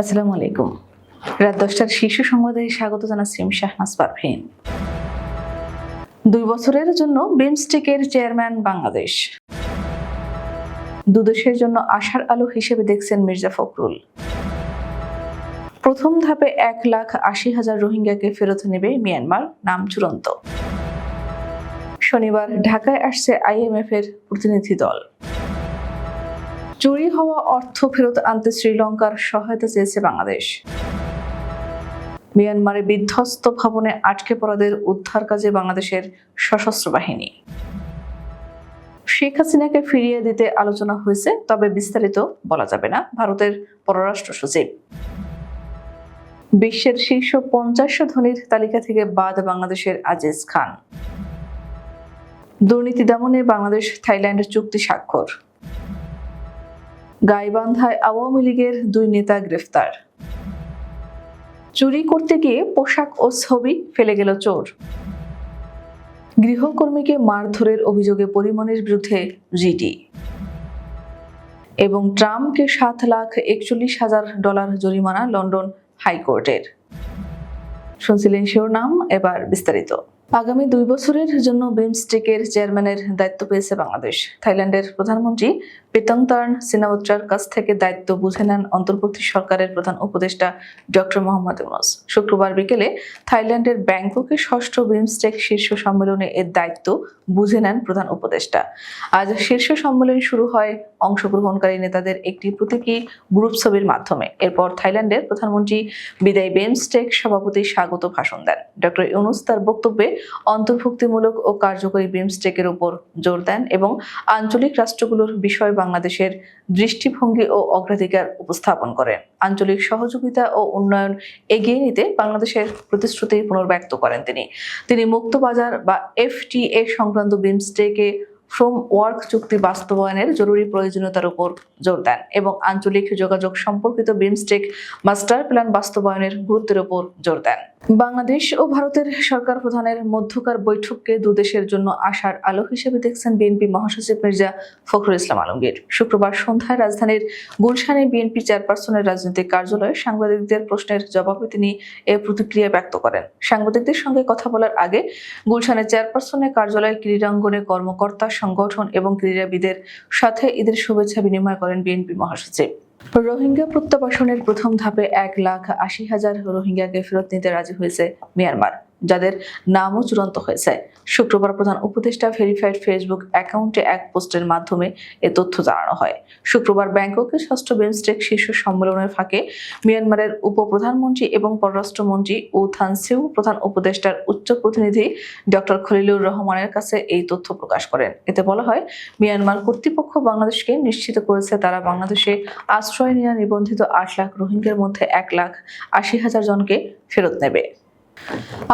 আসসালামু আলাইকুম। রাত দশটার শীর্ষ সংবাদে স্বাগত জানাচ্ছি আমি শাহনাজ পারভিন। দুই বছরের জন্য বিমস্টেকের চেয়ারম্যান বাংলাদেশ। দুদেশের জন্য আশার আলো হিসেবে দেখছেন মির্জা ফখরুল। প্রথম ধাপে এক লাখ আশি হাজার রোহিঙ্গাকে ফেরত নেবে মিয়ানমার, নাম চূড়ান্ত। শনিবার ঢাকায় আসছে আইএমএফ এর প্রতিনিধি দল। চুরি হওয়া অর্থ ফেরত আনতে শ্রীলঙ্কার সহায়তা চেয়েছে বাংলাদেশ। মিয়ানমারে বিধ্বস্ত ভবনে আটকে পড়াদের উদ্ধার কাজে বাংলাদেশের সশস্ত্র বাহিনী। শেখ হাসিনাকে ফিরিয়ে দিতে আলোচনা হয়েছে, তবে বিস্তারিত বলা যাবে না, ভারতের পররাষ্ট্র সচিব। বিশ্বের শীর্ষ পঞ্চাশ ধনীর তালিকা থেকে বাদ বাংলাদেশের আজিজ খান। দুর্নীতি দমনে বাংলাদেশ থাইল্যান্ড চুক্তি স্বাক্ষর। গাইবান্ধায় আওয়ামী লীগের দুই নেতা গ্রেফতার। চুরি করতে গিয়ে পোশাক ও ছবি ফেলে গেল চোর। গৃহকর্মীকে মারধরের অভিযোগে পরিমণের বিরুদ্ধে জিডি। এবং ট্রাম্পকে সাত লাখ একচল্লিশ হাজার ডলার জরিমানা লন্ডন হাইকোর্টের। শুনছিলেন শিরোনাম, এবার বিস্তারিত। আগামী দুই বছরের জন্য বিমস্টেকের চেয়ারম্যানের দায়িত্ব পেয়েছে বাংলাদেশ। থাইল্যান্ডের প্রধানমন্ত্রী পেতংতার্ন সিনাওত্রার কাছ থেকে দায়িত্ব বুঝে নেন অন্তর্বর্তী সরকারের প্রধান উপদেষ্টা ডক্টর মোহাম্মদ ইউনুস। শুক্রবার বিকেলে থাইল্যান্ডের ব্যাংককে ষষ্ঠ বিমস্টেক শীর্ষ সম্মেলনে এর দায়িত্ব বুঝে নেন প্রধান উপদেষ্টা। আজ শীর্ষ সম্মেলন শুরু হয় অংশগ্রহণকারী নেতাদের একটি প্রতীকী গ্রুপ ছবির মাধ্যমে। এরপর থাইল্যান্ডের প্রধানমন্ত্রী বিদায় বিমস্টেক সভাপতি স্বাগত ভাষণ দেন। ডক্টর ইউনুস তার বক্তব্যে অন্তর্ভুক্তিমূলক ও কার্যকরী বিমস্টেকের উপর জোর দেন এবং আঞ্চলিক রাষ্ট্রগুলোর বিষয়ে বাংলাদেশের দৃষ্টিভঙ্গি ও অগ্রাধিকার উপস্থাপন করেন আঞ্চলিক সহযোগিতা ও উন্নয়ন এগিয়ে নিতে বাংলাদেশের প্রতিশ্রুতি পুনর্ব্যক্ত করেন তিনি। তিনি মুক্তবাজার বা এফটিএ সংক্রান্ত বিমস্টেকে ফ্রম ওয়ার্ক চুক্তি বাস্তবায়নের জরুরি প্রয়োজনীয়তার উপর জোর দেন এবং আঞ্চলিক যোগাযোগ সম্পর্কিত বিমস্টেক মাস্টার প্ল্যান বাস্তবায়নের গুরুত্বের উপর জোর দেন। বাংলাদেশ ও ভারতের সরকার প্রধানের মধ্যকার বৈঠককে দুদেশের জন্য আশার আলো হিসেবে দেখছেন বিএনপি মহাসচিব মির্জা ফখরুল ইসলাম আলমগীর। শুক্রবার সন্ধ্যায় রাজধানীর গুলশানে বিএনপি চেয়ারপারসনের রাজনৈতিক কার্যালয়ে সাংবাদিকদের প্রশ্নের জবাবে তিনি এ প্রতিক্রিয়া ব্যক্ত করেন। সাংবাদিকদের সঙ্গে কথা বলার আগে গুলশানের চেয়ারপারসনের কার্যালয়ে ক্রীড়াঙ্গনে কর্মকর্তা সংগঠন এবং ক্রীড়াবিদের সাথে ঈদের শুভেচ্ছা বিনিময় করেন বিএনপি মহাসচিব। রোহিঙ্গা প্রত্যাবাসনের প্রথম ধাপে এক লাখ আশি হাজার রোহিঙ্গাকে ফেরত নিতে রাজি হয়েছে মিয়ানমার। যাদের নামও চূড়ান্ত হয়েছে। শুক্রবার প্রধান উপদেষ্টা ভেরিফাইড ফেসবুক অ্যাকাউন্টে এক পোস্টের মাধ্যমে এ তথ্য জানানো হয়। শুক্রবার ব্যাংককে ষষ্ঠ বিমস্টেক শীর্ষ সম্মেলনের ফাঁকে মিয়ানমারের উপপ্রধানমন্ত্রী এবং পররাষ্ট্রমন্ত্রী ও থানসিউ প্রধান উপদেষ্টার উচ্চ প্রতিনিধি ডক্টর খলিলুর রহমানের কাছে এই তথ্য প্রকাশ করেন। এতে বলা হয়, মিয়ানমার কর্তৃপক্ষ বাংলাদেশকে নিশ্চিত করেছে তারা বাংলাদেশে আশ্রয় নেওয়া নিবন্ধিত আট লাখ রোহিঙ্গার মধ্যে এক লাখ আশি হাজার জনকে ফেরত নেবে।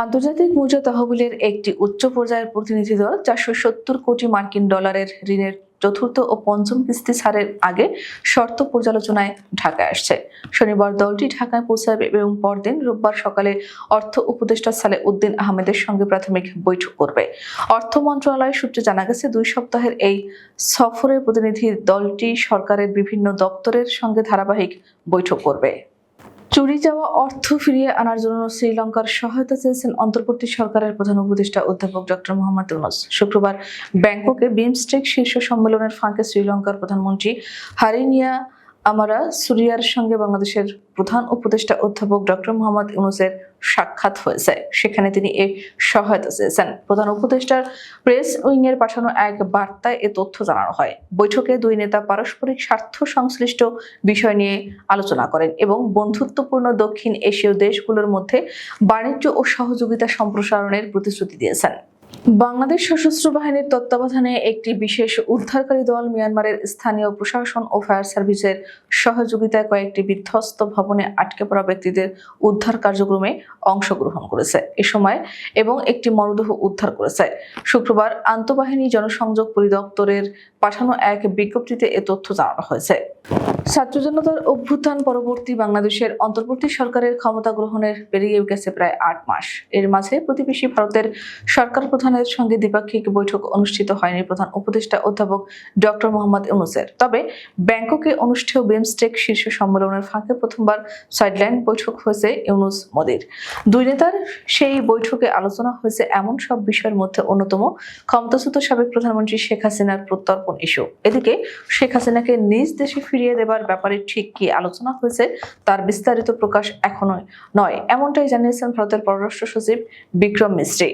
আন্তর্জাতিক মুদ্রা তহবিলের একটি উচ্চ পর্যায়ের প্রতিনিধি দল চারশো সত্তর কোটি মার্কিন ডলারের ঋণের চতুর্থ ও পঞ্চম কিস্তি ছাড়ের আগে শর্ত পর্যালোচনায় ঢাকায় আসছে। শনিবার দলটি ঢাকায় পৌঁছাবে এবং পরদিন রোববার সকালে অর্থ উপদেষ্টা সালে উদ্দিন আহমেদের সঙ্গে প্রাথমিক বৈঠক করবে। অর্থ মন্ত্রণালয় সূত্রে জানা গেছে, দুই সপ্তাহের এই সফরের প্রতিনিধি দলটি সরকারের বিভিন্ন দপ্তরের সঙ্গে ধারাবাহিক বৈঠক করবে। চুরি যাওয়া অর্থ ফিরিয়ে আনার জন্য শ্রীলঙ্কার সহায়তা চেয়েছেন অন্তর্বর্তী সরকারের প্রধান উপদেষ্টা অধ্যাপক ডক্টর মোহাম্মদ ইউনুস। শুক্রবার ব্যাংককে বিমস্টেক শীর্ষ সম্মেলনের ফাঁকে শ্রীলঙ্কার প্রধানমন্ত্রী হারিনিয়া আমারা সুরিয়ার সঙ্গে বাংলাদেশের প্রধান উপদেষ্টা অধ্যাপক ডক্টর মোহাম্মদ ইউনুসের সাক্ষাৎ হয়েছে। সেখানে তিনি এই সহায়তা চেয়েছেন। প্রধান উপদেষ্টার প্রেস উইং এর পাঠানো এক বার্তায় এ তথ্য জানানো হয়। বৈঠকে দুই নেতা পারস্পরিক স্বার্থ সংশ্লিষ্ট বিষয় নিয়ে আলোচনা করেন এবং বন্ধুত্বপূর্ণ দক্ষিণ এশীয় দেশগুলোর মধ্যে বাণিজ্য ও সহযোগিতা সম্প্রসারণের প্রতিশ্রুতি দিয়েছেন। বাংলাদেশ সশস্ত্র বাহিনীর তত্ত্বাবধানে একটি বিশেষ উদ্ধারকারী দল মিয়ানমারের স্থানীয় প্রশাসন ও ফায়ার সার্ভিসের সহযোগিতায় কয়েকটি বিধ্বস্ত ভবনে আটকে পড়া ব্যক্তিদের উদ্ধার কার্যক্রমে অংশগ্রহণ করেছে। এ সময় এবং একটি মরদেহ উদ্ধার করেছে। শুক্রবার আন্তঃবাহিনী জনসংযোগ পরিদপ্তরের পাঠানো এক বিজ্ঞপ্তিতে এ তথ্য জানানো হয়েছে। ছাত্র জনতার অভ্যুত্থান পরবর্তী বাংলাদেশের অন্তর্বর্তী সরকারের ক্ষমতা গ্রহণের পেরিয়ে গেছে প্রায় আট মাস। এর মাঝে প্রতিবেশী ভারতের সরকার প্রধানের সঙ্গে দ্বিপাক্ষিক বৈঠক অনুষ্ঠিত হয়নি প্রধান উপদেষ্টা অধ্যাপক ডক্টর মোহাম্মদ ইউনুসের। তবে ব্যাংককে অনুষ্ঠেয় বিমস্টেক শীর্ষ সম্মেলনের ফাঁকে প্রথমবার সাইডলাইন বৈঠক হয়েছে ইউনুস মোদির। দুই নেতার সেই বৈঠকে আলোচনা হয়েছে এমন সব বিষয়ের মধ্যে অন্যতম ক্ষমতাচ্যুত সাবেক প্রধানমন্ত্রী শেখ হাসিনার প্রত্যর্পণ ইস্যু। এদিকে শেখ হাসিনাকে নিজ দেশে ফিরিয়ে দেবার ব্যাপারে ঠিক কি আলোচনা হয়েছে তার বিস্তারিত প্রকাশ এখনও নয়, এমনটাই জানিয়েছেন ভারতের পররাষ্ট্র সচিব বিক্রম মিস্ত্রি।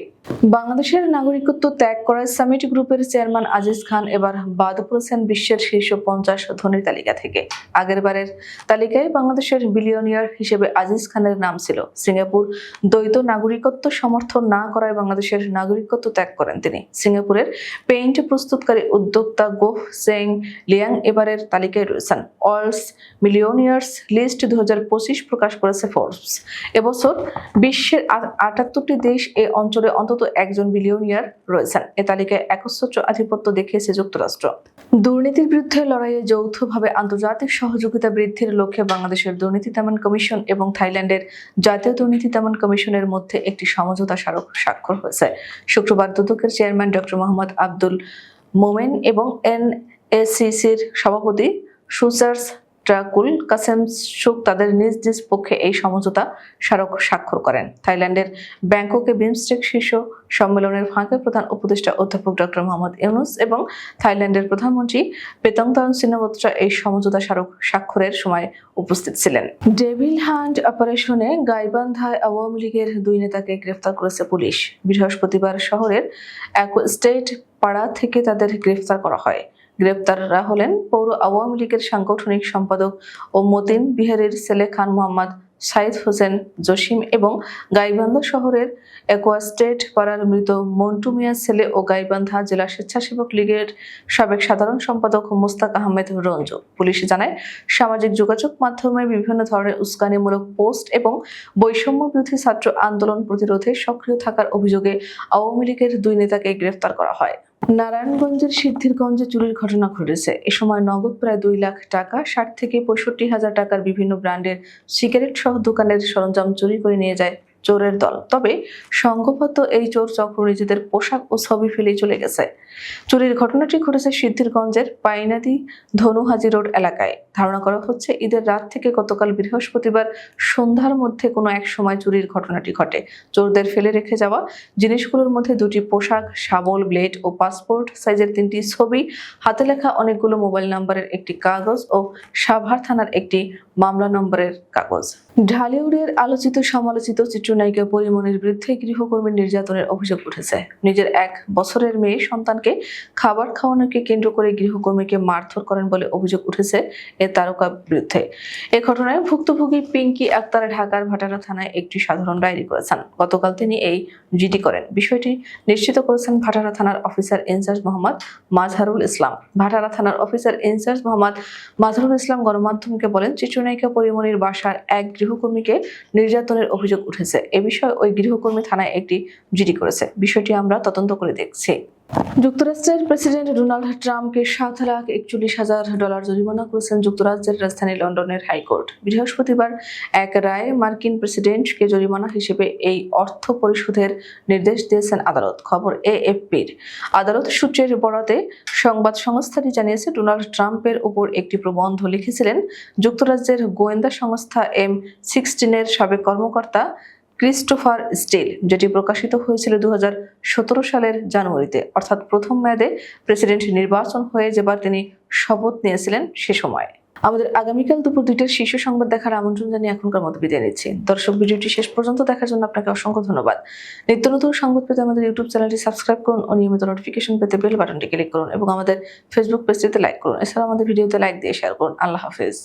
বাংলাদেশের নাগরিকত্ব ত্যাগ করায় সামিট গ্রুপের চেয়ারম্যান আজিজ খান এবার বাদ পড়েছেন বিশ্বের শীর্ষ পঞ্চাশ ধনীর তালিকা থেকে। আগের বারের তালিকায় বাংলাদেশের বিলিয়নিয়ার হিসেবে আজিজ খানের নাম ছিল। সিঙ্গাপুর দ্বৈত নাগরিকত্ব সমর্থন না করায় বাংলাদেশের নাগরিকত্ব ত্যাগ করেন তিনি। সিঙ্গাপুরের পেইন্ট প্রস্তুতকারী উদ্যোক্তা গোহ সেং লিয়াং এবারের তালিকায় রয়েছেন। অলস মিলিয়নিয়ার্স লিস্ট দুহাজার পঁচিশ প্রকাশ করেছে ফোর্বস। এবছর বিশ্বের আটাত্তরটি দেশ এ অঞ্চলে অন্তত একজন বিলিয়নিয়ার রয়েছেন। এ তালিকায় একচ্ছত্র আধিপত্য দেখিয়েছে যুক্তরাষ্ট্র। দুর্নীতির বিরুদ্ধে লড়াইয়ে যৌথভাবে আন্তর্জাতিক সহযোগিতা বৃদ্ধির লক্ষ্যে বাংলাদেশের দুর্নীতি দমন কমিশন এবং থাইল্যান্ডের জাতীয় দুর্নীতি দমন কমিশনের মধ্যে একটি সমঝোতা স্মারক স্বাক্ষর হয়েছে। শুক্রবার দুদকের চেয়ারম্যান ডক্টর মোহাম্মদ আব্দুল মোমেন এবং এনএসিসির সভাপতি সুসার্স ট্রাকুল কাসেম সুক তাদের নিজ নিজ পক্ষে এই সমঝোতা স্মারক স্বাক্ষর করেন। থাইল্যান্ডের ব্যাংককে বিমস্টেক শীর্ষ সম্মেলনের ফাঁকে প্রধান উপদেষ্টা অধ্যাপক ডক্টর মোহাম্মদ ইউনুস এবং থাইল্যান্ডের প্রধানমন্ত্রী পেতংতরণ সিনবত্রা এই সমঝোতা স্মারক স্বাক্ষরের সময় উপস্থিত ছিলেন। ডেভিল হান্ট অপারেশনে গাইবান্ধায় আওয়ামী লীগের দুই নেতাকে গ্রেফতার করেছে পুলিশ। বৃহস্পতিবার শহরের এক স্টেট পাড়া থেকে তাদের গ্রেফতার করা হয়। গ্রেপ্তাররা হলেন পৌর আওয়ামী লীগের সাংগঠনিক সম্পাদক ও মতিন বিহারের ছেলে খান মোহাম্মদ সাইদ হোসেন জসিম এবং গাইবান্ধা শহরের একোয়াস্টেট পাড়ার মৃত মন্টু মিয়ার ছেলে ও গাইবান্ধা জেলা স্বেচ্ছাসেবক লীগের সাবেক সাধারণ সম্পাদক মোস্তাক আহমেদ রঞ্জু। পুলিশ জানায়, সামাজিক যোগাযোগ মাধ্যমে বিভিন্ন ধরনের উস্কানিমূলক পোস্ট এবং বৈষম্য বিরোধী ছাত্র আন্দোলন প্রতিরোধে সক্রিয় থাকার অভিযোগে আওয়ামী লীগের দুই নেতাকে গ্রেফতার করা হয়। নারায়ণগঞ্জের সিদ্ধিরগঞ্জে চুরির ঘটনা ঘটেছে। এ সময় নগদ প্রায় দুই লাখ টাকা, ষাট থেকে পঁয়ষট্টি হাজার টাকার বিভিন্ন ব্র্যান্ডের সিগারেট সহ দোকানের সরঞ্জাম চুরি করে নিয়ে যায় চোরের দল। তবে সংঘবদ্ধ এই চোর চক্র নিজেদের পোশাক ও ছবি ফেলেই চলে গেছে। চুরির ঘটনাটি ঘটেছে সিদ্ধিরগঞ্জের পাইনাদি ধনুহাজি রোড এলাকায়। ধারণা করা হচ্ছে, ঈদের রাত থেকে গতকাল বৃহস্পতিবার সন্ধ্যার মধ্যে কোনো এক সময় চুরির ঘটনাটি ঘটে। চোরদের ফেলে রেখে যাওয়া জিনিসগুলোর মধ্যে দুটি পোশাক, শাবল, ব্লেড ও পাসপোর্ট সাইজের তিনটি ছবি, হাতে লেখা অনেকগুলো মোবাইল নম্বরের একটি কাগজ ও সাভার থানার একটি মামলা নম্বরের কাগজ। ঢালিউডের আলোচিত সমালোচিত চিত্রনায়িকা পরিমণির বিরুদ্ধে গৃহকর্মী নির্যাতনের অভিযোগ উঠেছে। নিজের এক বছরের মেয়ে সন্তানকে খাবার খাওয়ানোকে কেন্দ্র করে গৃহকর্মীকে মারধর করেন বলে অভিযোগ উঠেছে এ তারকা বিরুদ্ধে। এ ঘটনায় ভুক্তভোগী পিঙ্কি আক্তার ঢাকার ভাটারা থানায় একটি সাধারণ ডায়েরি করেছেন। গতকাল তিনি এই জিডি করেন। বিষয়টি নিশ্চিত করেছেন ভাটারা থানার officer in charge Mohammad Mazharul Islam. Bhatara থানার officer in charge Mohammad Mazharul Islam গণমাধ্যমকে বলেন, চিত্রনায়িকা পরিমণির বাসার এক গৃহকর্মীকে নির্যাতনের অভিযোগ উঠেছে। এ বিষয়ে ওই গৃহকর্মী থানায় একটি জিডি করেছে। বিষয়টি আমরা তদন্ত করে দেখছি। যুক্তরাষ্ট্রের প্রেসিডেন্ট ডোনাল্ড ট্রাম্পকে সাত লাখ একচল্লিশ হাজার ডলার জরিমানা করেছেন যুক্তরাজ্যের রাজধানী লন্ডনের হাইকোর্ট। বৃহস্পতিবার এক রায়ে মার্কিন প্রেসিডেন্টকে জরিমানা হিসেবে এই অর্থ পরিশোধের নির্দেশ দিয়েছেন আদালত। খবর এএফপির। আদালত সূত্রের বরাতে সংবাদ সংস্থাটি জানিয়েছে, ডোনাল্ড ট্রাম্পের উপর একটি প্রবন্ধ লিখেছিলেন, যুক্তরাজ্যের গোয়েন্দা সংস্থা এম সিক্সটিনের সাবেক কর্মকর্তা ক্রিস্টোফার স্টিল, যেটি প্রকাশিত হয়েছিল দু হাজার সতেরো সালের জানুয়ারিতে, অর্থাৎ প্রথম মেয়াদে প্রেসিডেন্ট নির্বাচন হয়ে যেবার তিনি শপথ নিয়েছিলেন সে সময়। আমাদের আগামীকাল দুপুর দুইটার শীর্ষ সংবাদ দেখার আমন্ত্রণ জানিয়ে এখনকার মতো বিদায় নিচ্ছি। দর্শক, ভিডিওটি শেষ পর্যন্ত দেখার জন্য আপনাকে অসংখ্য ধন্যবাদ। নিত্য নতুন সংবাদ পেতে আমাদের ইউটিউব চ্যানেলটি সাবস্ক্রাইব করুন ও নিয়মিত নোটিফিকেশন পেতে বেল বাটনটি ক্লিক করুন এবং আমাদের ফেসবুক পেজটিতে লাইক করুন। এছাড়া আমাদের ভিডিওতে লাইক দিয়ে শেয়ার করুন। আল্লাহ হাফেজ।